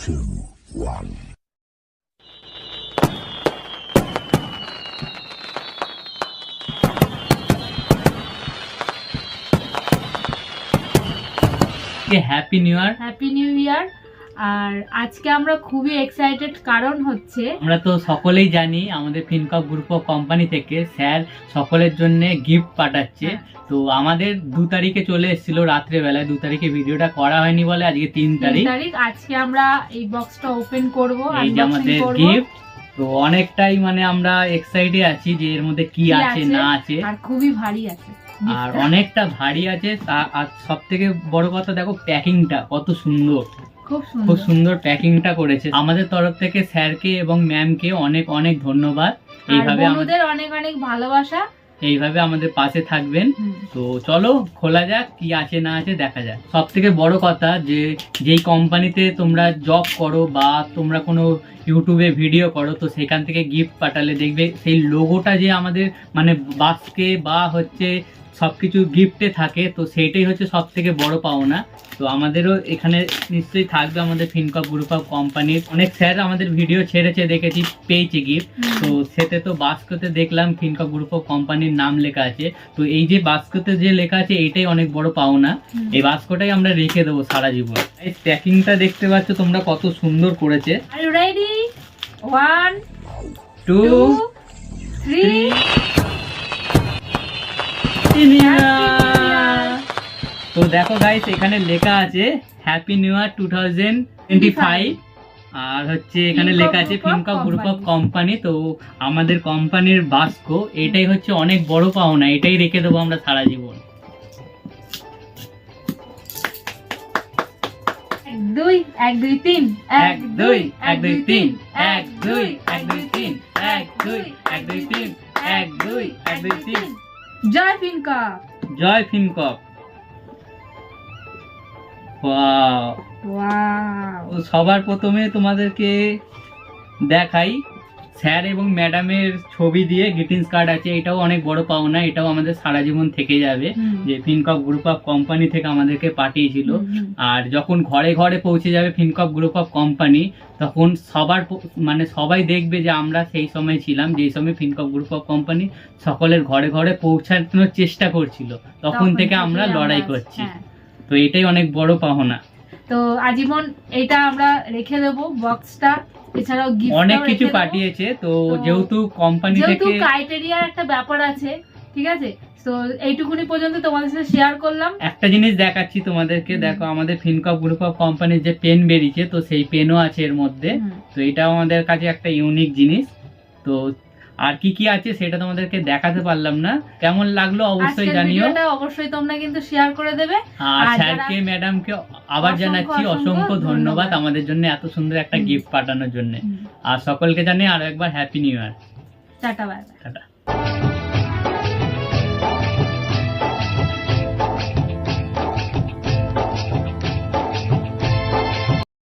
two, one. Okay, Happy New Year. Happy New Year. আর আজকে আমরা খুবই এক্সাইটেড কারণ হচ্ছে আমরা তো সকলেই জানি আমাদের ফিনকপ গ্রুপ অফ কোম্পানি থেকে স্যার সকলের জন্য গিফট পাঠাচ্ছে। হ্যাঁ। তো আমাদের দু তারিখে চলে এসেছিল রাত্রে বেলায় দু তারিখে ভিডিওটা করা হয়নি বলে আজকে তিন তারিখ। তারিখ আজকে আমরা এই বক্সটা ওপেন করব এই যে আমাদের গিফট তো অনেকটাই মানে আমরা এক্সাইটেড আছি যে এর মধ্যে কি আছে? না আছে। আর খুবই ভারী আছে আর অনেকটা ভারী আছে আর সব থেকে বড় কথা দেখো প্যাকিংটা কত সুন্দর। খুব সুন্দর। প্যাকিংটা করেছে। আমাদের তরফ থেকে স্যারকে এবং ম্যামকে অনেক অনেক ধন্যবাদ। এইভাবে আমাদের অনেক অনেক ভালোবাসা। এইভাবে আমাদের পাশে থাকবেন। তো চলো খোলা যাক কি আছে না আছে দেখা যাক। সব থেকে বড় কথা যে যেই কোম্পানিতে তোমরা জব করো বা তোমরা কোনো ইউটিউবে ভিডিও করো তো সেখান থেকে গিফট পাঠালে দেখবে সেই লোগোটা যে আমাদের মানে বাসকে বা হচ্ছে সব কিছু গিফটে থাকে তো সেইটাই হচ্ছে সব থেকে বড় পাওনা। তো আমাদেরও এখানে নিশ্চয়ই থাকবে আমাদের ফিনকপ গ্রুপ অফ কোম্পানির অনেক স্যার আমাদের ভিডিও ছেড়েছে দেখেছি পেয়েছি গিফট তো সেতে তো বাস্কতে দেখলাম ফিনকা গ্রুপ অফ কোম্পানির নাম লেখা আছে। তো এই যে বাস্কতে যে লেখা আছে এটাই অনেক বড় পাওনা। এই বাস্কটাই আমরা রেখে দেবো সারা জীবন। এই প্যাকিংটা দেখতে পাচ্ছ তোমরা কত সুন্দর করেছে। ওয়ান তো দেখো গাইস এখানে লেখা আছে happy new year two thousand twenty five আর হচ্ছে এখানে লেখা আছে ফিনকা গ্রুপ অফ কোম্পানি তো আমাদের কোম্পানির বাস্ক এটাই হচ্ছে অনেক বড় পাওনা এটাই রেখে দেবো আমরা সারা জীবন। দুই এক দুই তিন এক দুই এক দুই তিন এক দুই এক দুই তিন এক দুই এক দুই তিন এক দুই এক দুই তিন। জয় ফিনকপ জয় ফিনকপ সবার প্রথমে তোমাদেরকে দেখাই স্যার এবং ম্যাডামের ছবি দিয়ে গ্রিটিংস কার্ড আছে এটাও অনেক বড় পাওনা এটাও আমাদের সারা জীবন থেকে যাবে। যে ফিনকপ গ্রুপ অফ কোম্পানি থেকে আমাদেরকে পাঠিয়েছিল। আর যখন ঘরে ঘরে পৌঁছে যাবে ফিনকপ গ্রুপ অফ কোম্পানি তখন সবার মানে সবাই দেখবে যে আমরা সেই সময় ছিলাম যেই সময় ফিনকপ গ্রুপ অফ কোম্পানি সকলের ঘরে ঘরে পৌঁছানোর চেষ্টা করছিল। তখন থেকে আমরা লড়াই করছি। হ্যাঁ। তো এটাই অনেক বড় পাওনা। তো আজীবন এটা আমরা রেখে দেবো বক্সটা এছাড়াও গিফট অনেক কিছু পাঠিয়েছে তো যেহেতু কোম্পানি যেহেতু ক্রাইটেরিয়ার একটা ব্যাপার আছে ঠিক আছে? তো এইটুকুনি পর্যন্ত তোমাদের সাথে শেয়ার করলাম। একটা জিনিস দেখাচ্ছি তোমাদেরকে দেখো আমাদের ফিনকপ গ্রুপ অফ কোম্পানির যে পেন বেরিয়েছে তো সেই পেনও আছে এর মধ্যে। তো এটাও আমাদের কাছে একটা ইউনিক জিনিস। তো আর কি কি আছে সেটা তোমাদেরকে দেখাতে পারলাম না। কেমন লাগল অবশ্যই জানিও। অবশ্যই তোমরা কিন্তু শেয়ার করে দেবে। আর স্যারকে ম্যাডামকে আবার জানাচ্ছি অসংখ্য ধন্যবাদ। আমাদের জন্য এত সুন্দর একটা গিফট পাঠানোর জন্য। আর সকলকে জানিয়ে আরও একবার happy new year tata bye bye tata.